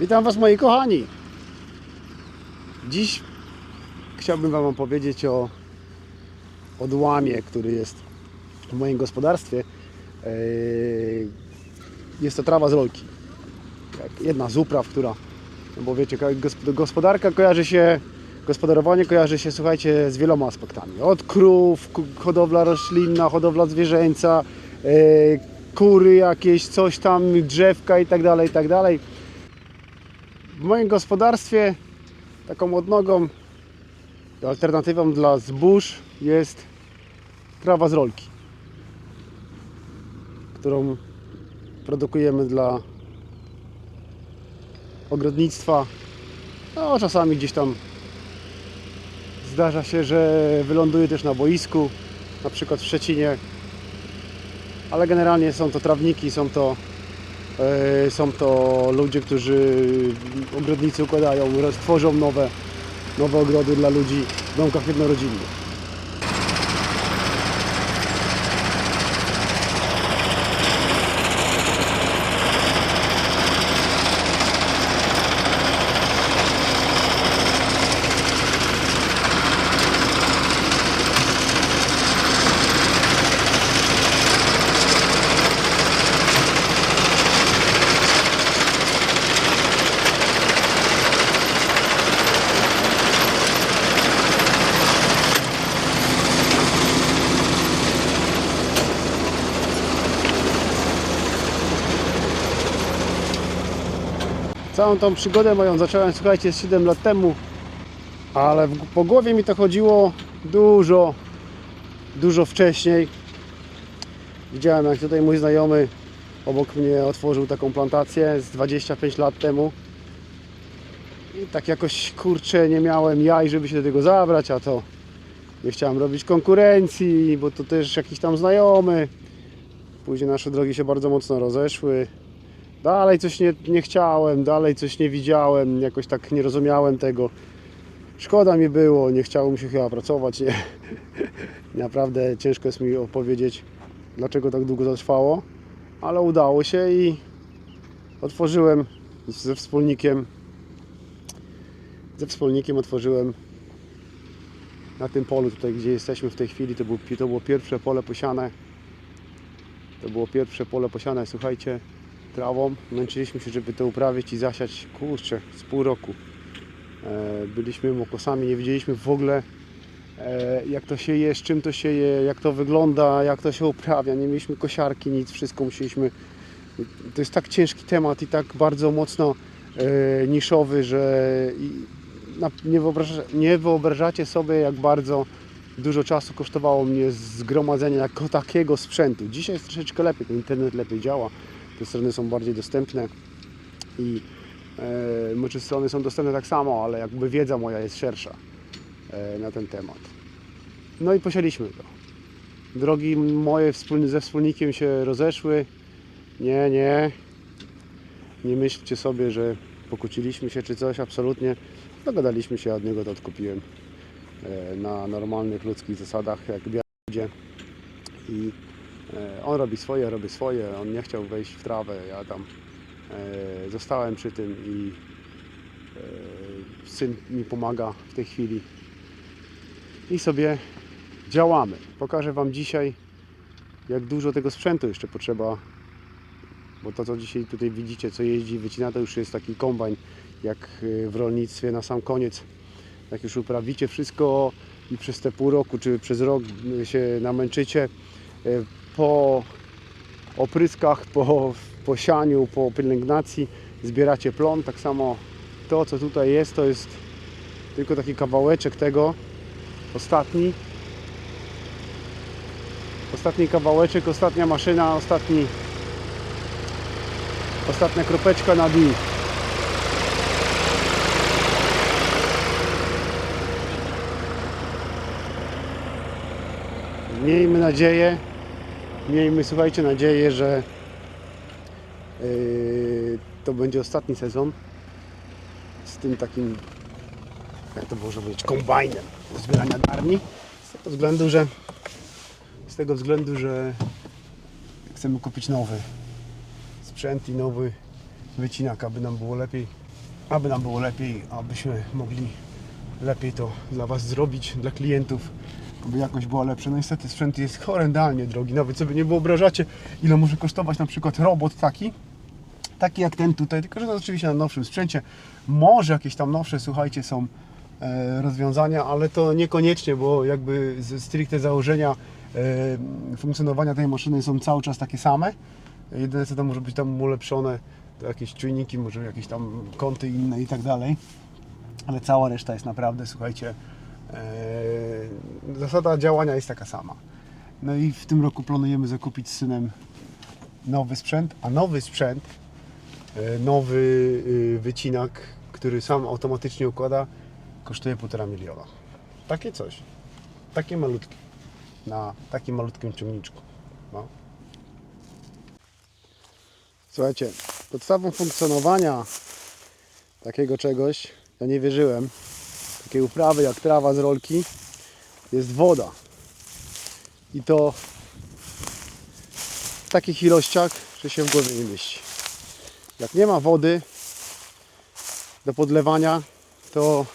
Witam Was moi kochani. Dziś chciałbym Wam opowiedzieć o odłamie, który jest w moim gospodarstwie. Eee, Jest to trawa z rolki. Tak, Jedna z upraw, która, no bo wiecie, gosp- gospodarka kojarzy się, gospodarowanie kojarzy się, słuchajcie, z wieloma aspektami. Od krów, hodowla roślinna, hodowla zwierzęca, eee, kury jakieś, coś tam, drzewka i tak dalej, i tak dalej. W moim gospodarstwie taką odnogą, alternatywą dla zbóż jest trawa z rolki, którą produkujemy dla ogrodnictwa. No, czasami gdzieś tam zdarza się, że wyląduje też na boisku, na przykład w Szczecinie, ale generalnie są to trawniki, są to Są to ludzie, którzy ogrodnicy układają, tworzą nowe, nowe ogrody dla ludzi w domkach jednorodzinnych. Całą tą przygodę moją zacząłem, słuchajcie, z 7 lat temu, ale w, po głowie mi to chodziło dużo, dużo wcześniej. Widziałem, jak tutaj mój znajomy obok mnie otworzył taką plantację z 25 lat temu. I tak jakoś, kurczę, nie miałem jaj, żeby się do tego zabrać, a to nie chciałem robić konkurencji, bo to też jakiś tam znajomy. Później nasze drogi się bardzo mocno rozeszły. Dalej coś nie, nie chciałem, dalej coś nie widziałem, jakoś tak nie rozumiałem tego. Szkoda mi było, nie chciało mi się chyba pracować. Nie. Naprawdę ciężko jest mi opowiedzieć, dlaczego tak długo zatrwało, ale udało się i otworzyłem ze wspólnikiem. Ze wspólnikiem otworzyłem na tym polu tutaj, gdzie jesteśmy w tej chwili. To było, to było pierwsze pole posiane. To było pierwsze pole posiane, słuchajcie, trawą. Męczyliśmy się, żeby to uprawić i zasiać, kurczę, z pół roku. E, Byliśmy mokosami, nie wiedzieliśmy w ogóle e, jak to się je, z czym to się je, jak to wygląda, jak to się uprawia. Nie mieliśmy kosiarki, nic, wszystko musieliśmy. To jest tak ciężki temat i tak bardzo mocno e, niszowy, że nie, wyobraża, nie wyobrażacie sobie, jak bardzo dużo czasu kosztowało mnie zgromadzenie takiego sprzętu. Dzisiaj jest troszeczkę lepiej, ten internet lepiej działa, te strony są bardziej dostępne i e, znaczy strony są dostępne tak samo, ale jakby wiedza moja jest szersza e, na ten temat. No i posialiśmy to. Drogi moje ze wspólnikiem się rozeszły. Nie, nie. Nie myślcie sobie, że pokłóciliśmy się czy coś, absolutnie. Dogadaliśmy się, od niego to odkupiłem e, na normalnych ludzkich zasadach, jak biali ludzie. I on robi swoje, ja robię swoje. On nie chciał wejść w trawę, ja tam e, zostałem przy tym i e, syn mi pomaga w tej chwili. I sobie działamy. Pokażę Wam dzisiaj, jak dużo tego sprzętu jeszcze potrzeba. Bo to, co dzisiaj tutaj widzicie, co jeździ, wycina, to już jest taki kombajn, jak e, w rolnictwie na sam koniec. Jak już uprawicie wszystko i przez te pół roku, czy przez rok e, się namęczycie, e, po opryskach, po, po sianiu, po pielęgnacji zbieracie plon. Tak samo to, co tutaj jest, to jest tylko taki kawałeczek tego, ostatni. Ostatni kawałeczek, ostatnia maszyna, ostatni, ostatnia kropeczka na dół. Miejmy nadzieję, miejmy, słuchajcie, nadzieję, że yy, to będzie ostatni sezon z tym takim, jak to można powiedzieć, kombajnem zbierania darni. Z tego względu, że z tego względu, że chcemy kupić nowy sprzęt i nowy wycinak, aby nam było lepiej aby nam było lepiej, abyśmy mogli lepiej to dla Was zrobić, dla klientów, aby jakość była lepsza. No niestety sprzęt jest horrendalnie drogi, nawet sobie nie wyobrażacie, ile może kosztować na przykład robot taki, taki jak ten tutaj, tylko że to oczywiście na nowszym sprzęcie. Może jakieś tam nowsze, słuchajcie, są e, rozwiązania, ale to niekoniecznie, bo jakby stricte założenia e, funkcjonowania tej maszyny są cały czas takie same. Jedyne co to może być tam ulepszone, to jakieś czujniki, może jakieś tam kąty inne i tak dalej. Ale cała reszta jest naprawdę, słuchajcie, zasada działania jest taka sama. No i w tym roku planujemy zakupić z synem nowy sprzęt, a nowy sprzęt E, nowy y, wycinak, który sam automatycznie układa, kosztuje 1,5 miliona. Takie coś. Takie malutkie. Na takim malutkim ciągniczku. No. Słuchajcie, podstawą funkcjonowania takiego czegoś, ja nie wierzyłem, takiej uprawy jak trawa z rolki, jest woda. I to w takich ilościach, że się w głowie nie mieści. Jak nie ma wody do podlewania, to,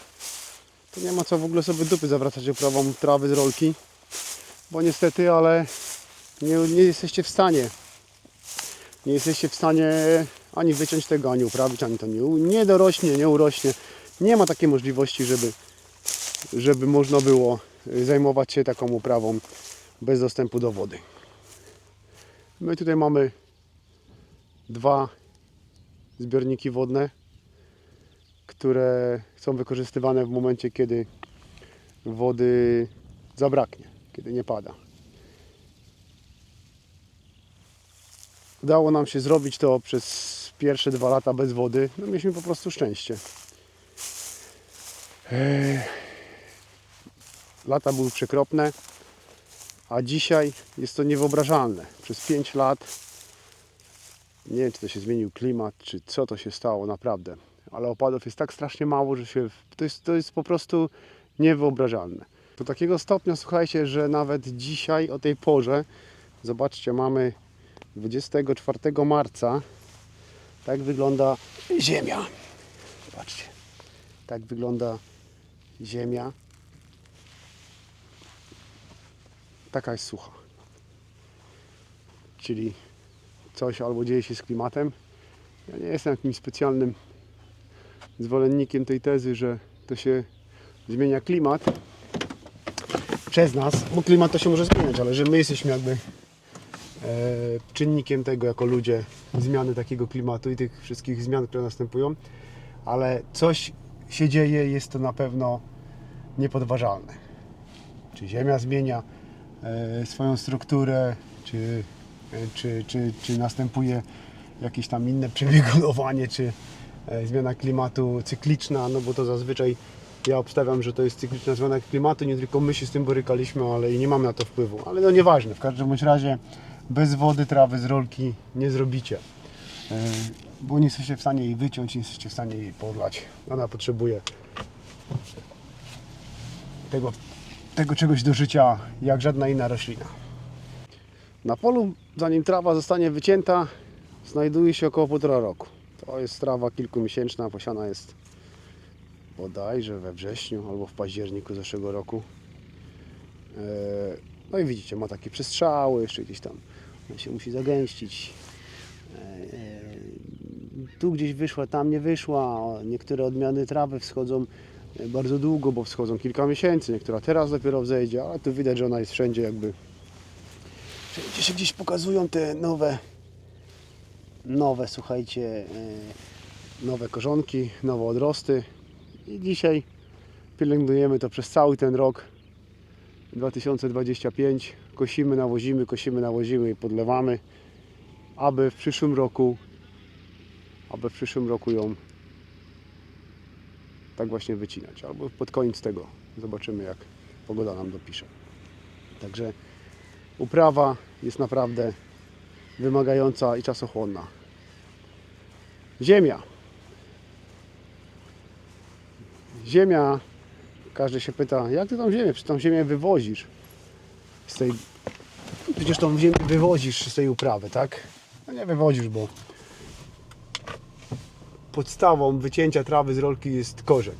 to nie ma co w ogóle sobie dupy zawracać uprawą trawy z rolki, bo niestety, ale nie, nie jesteście w stanie nie jesteście w stanie ani wyciąć tego, ani uprawić, ani to nie, nie dorośnie, nie urośnie. Nie ma takiej możliwości, żeby, żeby można było y, zajmować się taką uprawą bez dostępu do wody. My tutaj mamy dwa zbiorniki wodne, które są wykorzystywane w momencie, kiedy wody zabraknie, kiedy nie pada. Udało nam się zrobić to przez pierwsze dwa lata bez wody. No mieliśmy po prostu szczęście. Ech. Lata były przekropne, a dzisiaj jest to niewyobrażalne. Przez 5 lat nie wiem, czy to się zmienił klimat, czy co to się stało, naprawdę. Ale opadów jest tak strasznie mało, że się, to, jest, to jest po prostu niewyobrażalne. Do takiego stopnia, słuchajcie, że nawet dzisiaj o tej porze, zobaczcie, mamy 24 marca, tak wygląda Ziemia. Patrzcie, tak wygląda Ziemia. Taka jest sucha. Czyli coś albo dzieje się z klimatem. Ja nie jestem jakimś specjalnym zwolennikiem tej tezy, że to się zmienia klimat przez nas, bo klimat to się może zmieniać, ale że my jesteśmy jakby e, czynnikiem tego jako ludzie zmiany takiego klimatu i tych wszystkich zmian, które następują, ale coś się dzieje, jest to na pewno niepodważalne. Czy Ziemia zmienia swoją strukturę, czy, e, czy, czy, czy następuje jakieś tam inne przebiegunowanie, czy e, zmiana klimatu cykliczna, no bo to zazwyczaj ja obstawiam, że to jest cykliczna zmiana klimatu, nie tylko my się z tym borykaliśmy, ale i nie mamy na to wpływu. Ale no nieważne, w każdym bądź razie bez wody trawy z rolki nie zrobicie. E, Bo nie jesteście w stanie jej wyciąć, nie jesteście w stanie jej podlać. Ona potrzebuje tego, tego czegoś do życia jak żadna inna roślina. Na polu, zanim trawa zostanie wycięta, znajduje się około półtora roku. To jest trawa kilkumiesięczna, posiana jest bodajże we wrześniu albo w październiku zeszłego roku. E, No i widzicie, ma takie przestrzały, jeszcze gdzieś tam się musi zagęścić. E, Tu gdzieś wyszła, tam nie wyszła. Niektóre odmiany trawy wschodzą e, bardzo długo, bo wschodzą kilka miesięcy. Niektóra teraz dopiero wzejdzie, ale tu widać, że ona jest wszędzie jakby. Wszędzie się gdzieś pokazują te nowe, nowe, słuchajcie, e, nowe korzonki, nowe odrosty. I dzisiaj pielęgnujemy to przez cały ten rok 2025. Kosimy, nawozimy, kosimy, nawozimy i podlewamy, aby w przyszłym roku, aby w przyszłym roku ją tak właśnie wycinać. Albo pod koniec tego zobaczymy, jak pogoda nam dopisze. Także uprawa jest naprawdę wymagająca i czasochłonna. Ziemia. Ziemia, każdy się pyta, jak ty tą ziemię, czy tą ziemię wywozisz z tej, przecież tą ziemię wywozisz z tej uprawy, tak? No nie wywozisz, bo podstawą wycięcia trawy z rolki jest korzeń.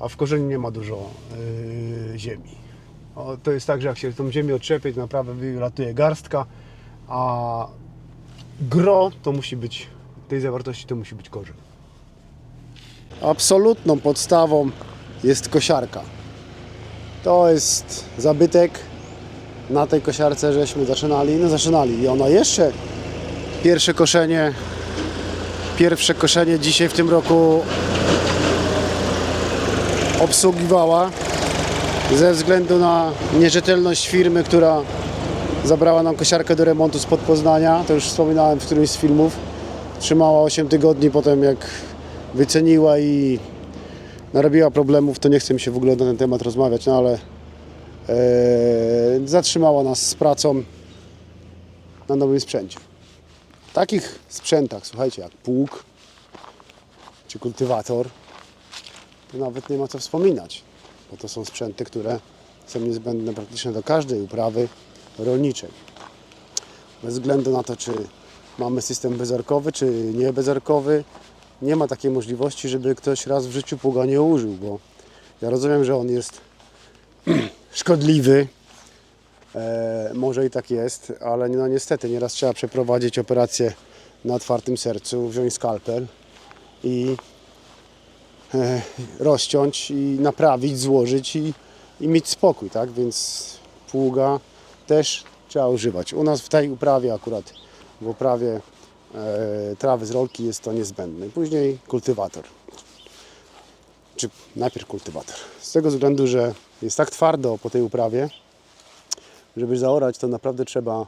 A w korzeniu nie ma dużo yy, ziemi. O, to jest tak, że jak się tą ziemię otrzepie, to naprawdę wylatuje garstka, a gro to musi być, tej zawartości to musi być korzeń. Absolutną podstawą jest kosiarka. To jest zabytek. Na tej kosiarce żeśmy zaczynali, no zaczynali i ona jeszcze pierwsze koszenie pierwsze koszenie dzisiaj w tym roku obsługiwała ze względu na nierzetelność firmy, która zabrała nam kosiarkę do remontu spod Poznania. To już wspominałem w którymś z filmów. Trzymała 8 tygodni, potem jak wyceniła i narobiła problemów, to nie chcę mi się w ogóle na ten temat rozmawiać, no ale e, zatrzymała nas z pracą na nowym sprzęcie. Takich sprzętach, słuchajcie, jak pług czy kultywator, to nawet nie ma co wspominać, bo to są sprzęty, które są niezbędne praktycznie do każdej uprawy rolniczej. Bez względu na to, czy mamy system bezarkowy, czy nie bezarkowy, nie ma takiej możliwości, żeby ktoś raz w życiu pługa nie użył, bo ja rozumiem, że on jest szkodliwy, może i tak jest, ale no niestety nieraz trzeba przeprowadzić operację na otwartym sercu, wziąć skalpel i e, rozciąć i naprawić, złożyć i, i mieć spokój, tak? Więc pługa też trzeba używać. U nas w tej uprawie akurat, w uprawie e, trawy z rolki jest to niezbędne. Później kultywator. Czy najpierw kultywator. Z tego względu, że jest tak twardo po tej uprawie, żeby zaorać, to naprawdę trzeba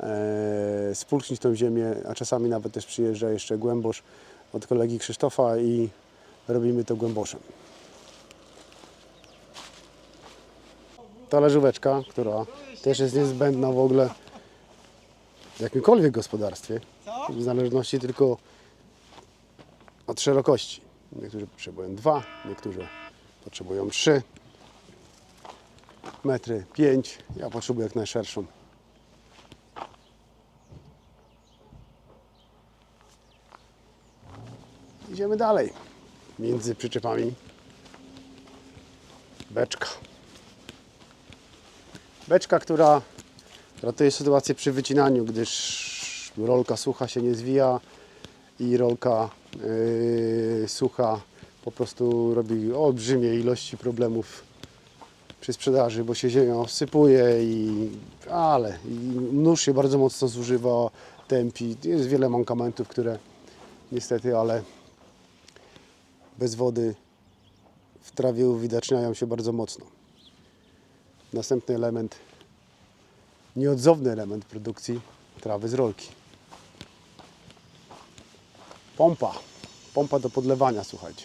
e, spulchnić tą ziemię, a czasami nawet też przyjeżdża jeszcze głębosz od kolegi Krzysztofa i robimy to głęboszem. Talerzóweczka, która też jest niezbędna w ogóle w jakimkolwiek gospodarstwie, w zależności tylko od szerokości. Niektórzy potrzebują dwa, niektórzy potrzebują trzy metry 5. Ja potrzebuję jak najszerszą. Idziemy dalej. Między przyczepami beczka. Beczka, która ratuje sytuację przy wycinaniu, gdyż rolka sucha się nie zwija i rolka yy, sucha po prostu robi olbrzymie ilości problemów przy sprzedaży, bo się ziemia sypuje i ale i nóż się bardzo mocno zużywa, tępi. Jest wiele mankamentów, które niestety, ale bez wody w trawie uwidaczniają się bardzo mocno. Następny element, nieodzowny element produkcji trawy z rolki. Pompa. Pompa do podlewania, słuchajcie.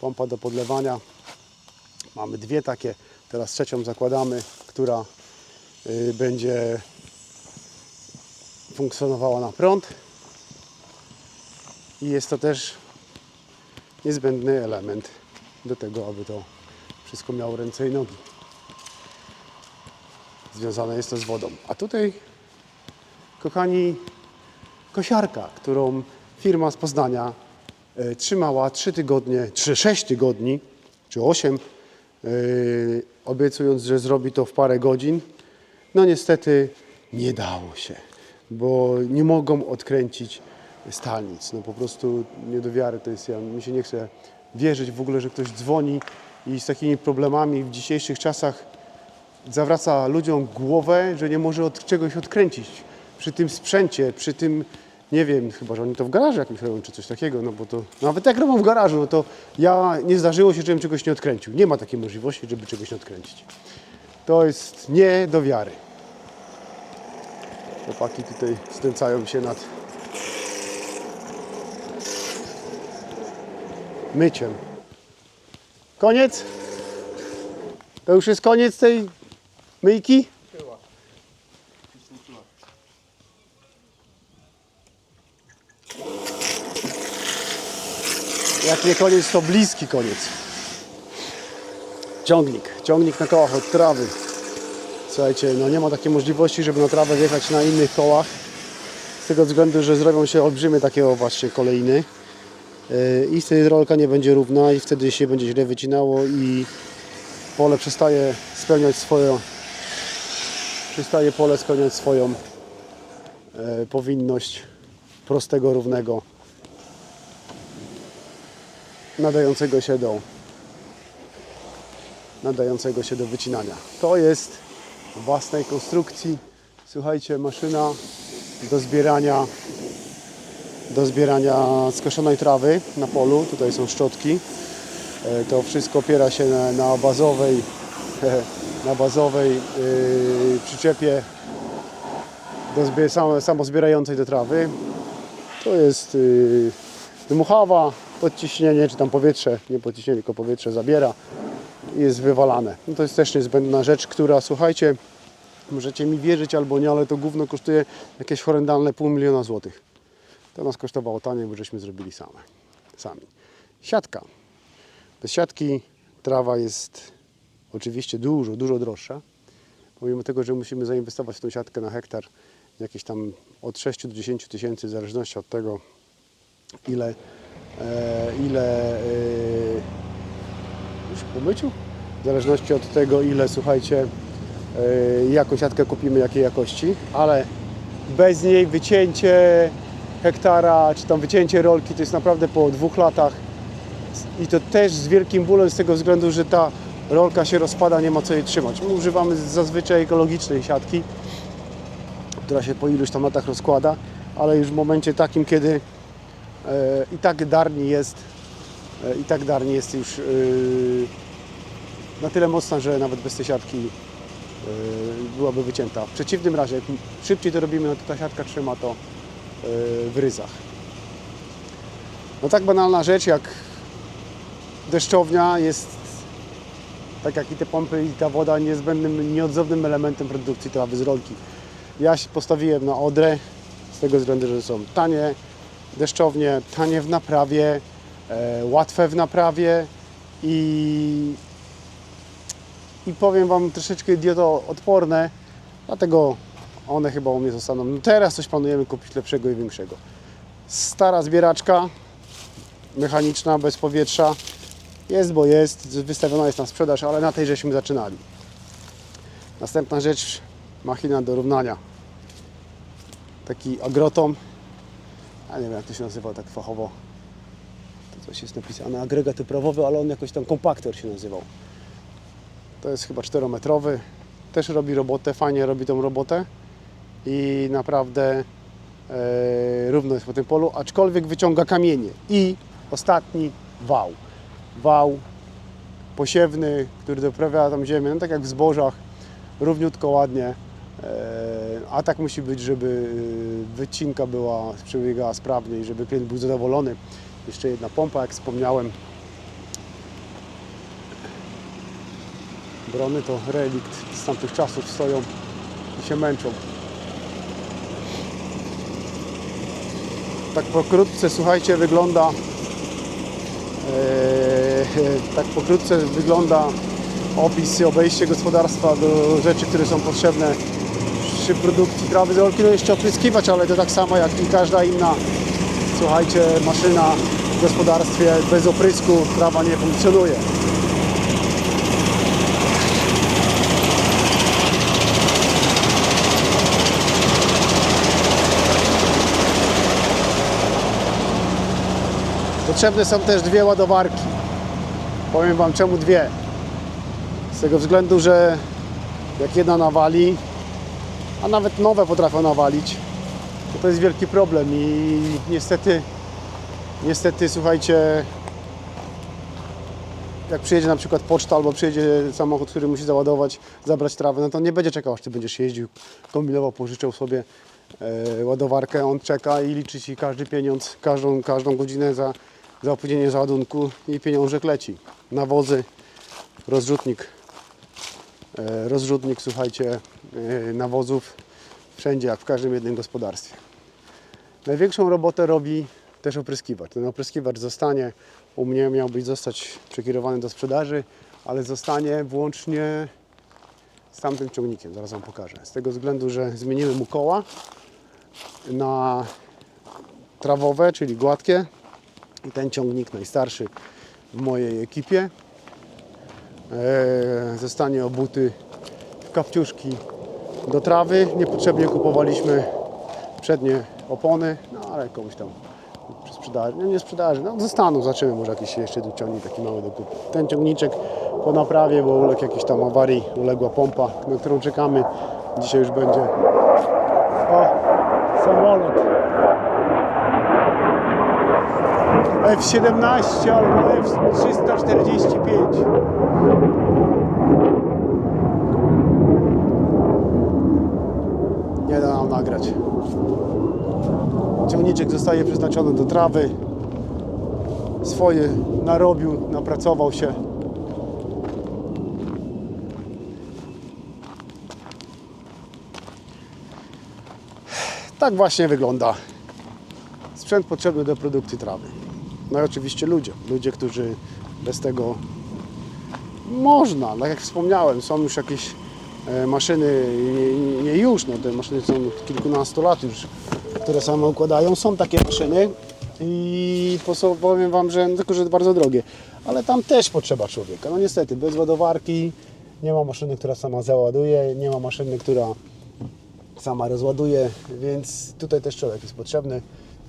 Pompa do podlewania. Mamy dwie takie, teraz trzecią zakładamy, która y, będzie funkcjonowała na prąd. I jest to też niezbędny element do tego, aby to wszystko miało ręce i nogi. Związane jest to z wodą. A tutaj, kochani, kosiarka, którą firma z Poznania e, trzymała 3 tygodnie, czy 6 tygodni, czy 8, e, obiecując, że zrobi to w parę godzin. No niestety nie dało się, bo nie mogą odkręcić stalnic. No po prostu nie do wiary to jest. Ja, mi się nie chce wierzyć w ogóle, że ktoś dzwoni i z takimi problemami w dzisiejszych czasach zawraca ludziom głowę, że nie może od czegoś odkręcić. Przy tym sprzęcie, przy tym, nie wiem, chyba, że oni to w garażu jakimś robią, czy coś takiego, no bo to, nawet jak robią w garażu, no to ja, nie zdarzyło się, żebym czegoś nie odkręcił. Nie ma takiej możliwości, żeby czegoś nie odkręcić. To jest nie do wiary. Chłopaki tutaj znęcają się nad myciem. Koniec? To już jest koniec tej myjki? Jak nie koniec, to bliski koniec. Ciągnik. Ciągnik na kołach od trawy. Słuchajcie, no nie ma takiej możliwości, żeby na trawę wjechać na innych kołach. Z tego względu, że zrobią się olbrzymie takie właśnie kolejny. e, i wtedy rolka nie będzie równa i wtedy się będzie źle wycinało i pole przestaje spełniać swoją przestaje pole spełniać swoją e, powinność prostego, równego nadającego się do nadającego się do wycinania. To jest własnej konstrukcji. Słuchajcie, maszyna do zbierania do zbierania skoszonej trawy na polu. Tutaj są szczotki. E, To wszystko opiera się na, na bazowej na bazowej yy, przyczepie do zbie, samo, samozbierającej do trawy. To jest yy, dmuchawa, podciśnienie, czy tam powietrze, nie podciśnienie, tylko powietrze zabiera i jest wywalane. No to jest też niezbędna rzecz, która, słuchajcie, możecie mi wierzyć albo nie, ale to gówno kosztuje jakieś horrendalne pół miliona złotych. To nas kosztowało taniej, bo żeśmy zrobili same, sami. Siatka. Bez siatki trawa jest oczywiście dużo, dużo droższa. Pomimo tego, że musimy zainwestować w tą siatkę na hektar jakieś tam od 6 do 10 tysięcy, w zależności od tego, ile, ile e, już po myciu? W zależności od tego, ile słuchajcie, e, jaką siatkę kupimy, jakiej jakości, ale bez niej wycięcie hektara, czy tam wycięcie rolki, to jest naprawdę po dwóch latach i to też z wielkim bólem z tego względu, że ta rolka się rozpada, nie ma co jej trzymać. My używamy zazwyczaj ekologicznej siatki, która się po iluś tam latach rozkłada, ale już w momencie takim, kiedy e, i tak darni jest, e, i tak darni jest już e, na tyle mocna, że nawet bez tej siatki e, byłaby wycięta. W przeciwnym razie, jak szybciej to robimy, no to ta siatka trzyma to e, w ryzach. No tak banalna rzecz jak deszczownia jest, tak jak i te pompy i ta woda, niezbędnym, nieodzownym elementem produkcji trawy z rolki. Ja się postawiłem na Odrę z tego względu, że są tanie deszczownie, tanie w naprawie, e, łatwe w naprawie i, i powiem Wam troszeczkę idiotoodporne, dlatego one chyba u mnie zostaną. No teraz coś planujemy kupić lepszego i większego. Stara zbieraczka, mechaniczna, bez powietrza. Jest, bo jest, wystawiona jest na sprzedaż, ale na tej żeśmy zaczynali. Następna rzecz, machina do równania. Taki agrotom, ja nie wiem jak to się nazywa tak fachowo. To coś jest napisane, agregat uprawowy, ale on jakoś tam kompaktor się nazywał. To jest chyba 4-metrowy, też robi robotę, fajnie robi tą robotę i naprawdę e, równo jest po tym polu, aczkolwiek wyciąga kamienie. I ostatni wał. Wał posiewny, który doprawia tam ziemię, no tak jak w zbożach, równiutko, ładnie. E, a tak musi być, żeby wycinka była, przebiegała sprawnie i żeby klient był zadowolony. Jeszcze jedna pompa, jak wspomniałem. Brony to relikt z tamtych czasów stoją i się męczą. tak pokrótce, słuchajcie, wygląda e, tak pokrótce wygląda opis i obejście gospodarstwa do rzeczy, które są potrzebne przy produkcji trawy z rolki. No jeszcze opryskiwać, ale to tak samo jak i każda inna, słuchajcie, maszyna w gospodarstwie bez oprysku trawa nie funkcjonuje. Potrzebne są też dwie ładowarki. Powiem Wam czemu dwie. Z tego względu, że jak jedna nawali, a nawet nowe potrafią nawalić, to to jest wielki problem i niestety, niestety słuchajcie, jak przyjedzie na przykład poczta albo przyjedzie samochód, który musi załadować, zabrać trawę, no to nie będzie czekał, aż Ty będziesz jeździł, kombinował, pożyczał sobie e, ładowarkę, on czeka i liczy Ci każdy pieniądz, każdą, każdą godzinę za, za opóźnienie załadunku i pieniążek leci. Nawozy, rozrzutnik, rozrzutnik, słuchajcie, e, nawozów wszędzie, jak w każdym jednym gospodarstwie. Największą robotę robi też opryskiwacz. Ten opryskiwacz zostanie, u mnie miał być zostać przekierowany do sprzedaży, ale zostanie włącznie z tamtym ciągnikiem, zaraz Wam pokażę. Z tego względu, że zmienimy mu koła na trawowe, czyli gładkie I ten ciągnik najstarszy w mojej ekipie e, zostanie obuty w kapciuszki do trawy. Niepotrzebnie kupowaliśmy przednie opony, no ale komuś tam przy sprzedaży, no nie sprzedaży, no zostaną, zobaczymy, może jakiś jeszcze tu ciągnik taki mały do kupy. Ten ciągniczek po naprawie, bo uległ jakiejś tam awarii, uległa pompa, na którą czekamy. Dzisiaj już będzie. O, samolot. F-17 albo F-345. Nie da nam nagrać. Ciągniczek zostaje przeznaczony do trawy. Swoje narobił, napracował się. Tak właśnie wygląda sprzęt potrzebny do produkcji trawy. No i oczywiście ludzie. Ludzie, którzy bez tego można, tak jak wspomniałem, są już jakieś e, maszyny, nie, nie już, no te maszyny są od kilkunastu lat już, które same układają. Są takie maszyny i po- powiem Wam, że no, tylko, że bardzo drogie, ale tam też potrzeba człowieka. No niestety, bez ładowarki nie ma maszyny, która sama załaduje, nie ma maszyny, która sama rozładuje, więc tutaj też człowiek jest potrzebny.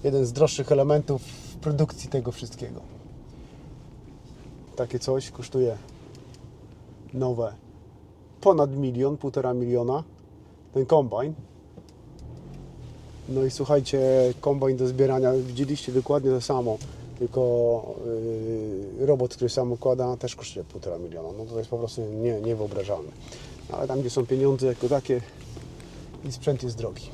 Jeden z droższych elementów w produkcji tego wszystkiego. Takie coś kosztuje nowe ponad milion, półtora miliona. Ten kombajn. No i słuchajcie, kombajn do zbierania, widzieliście dokładnie to samo, tylko yy, robot, który sam układa, też kosztuje półtora miliona. No to jest po prostu nie, niewyobrażalne. Ale tam, gdzie są pieniądze jako takie i sprzęt jest drogi.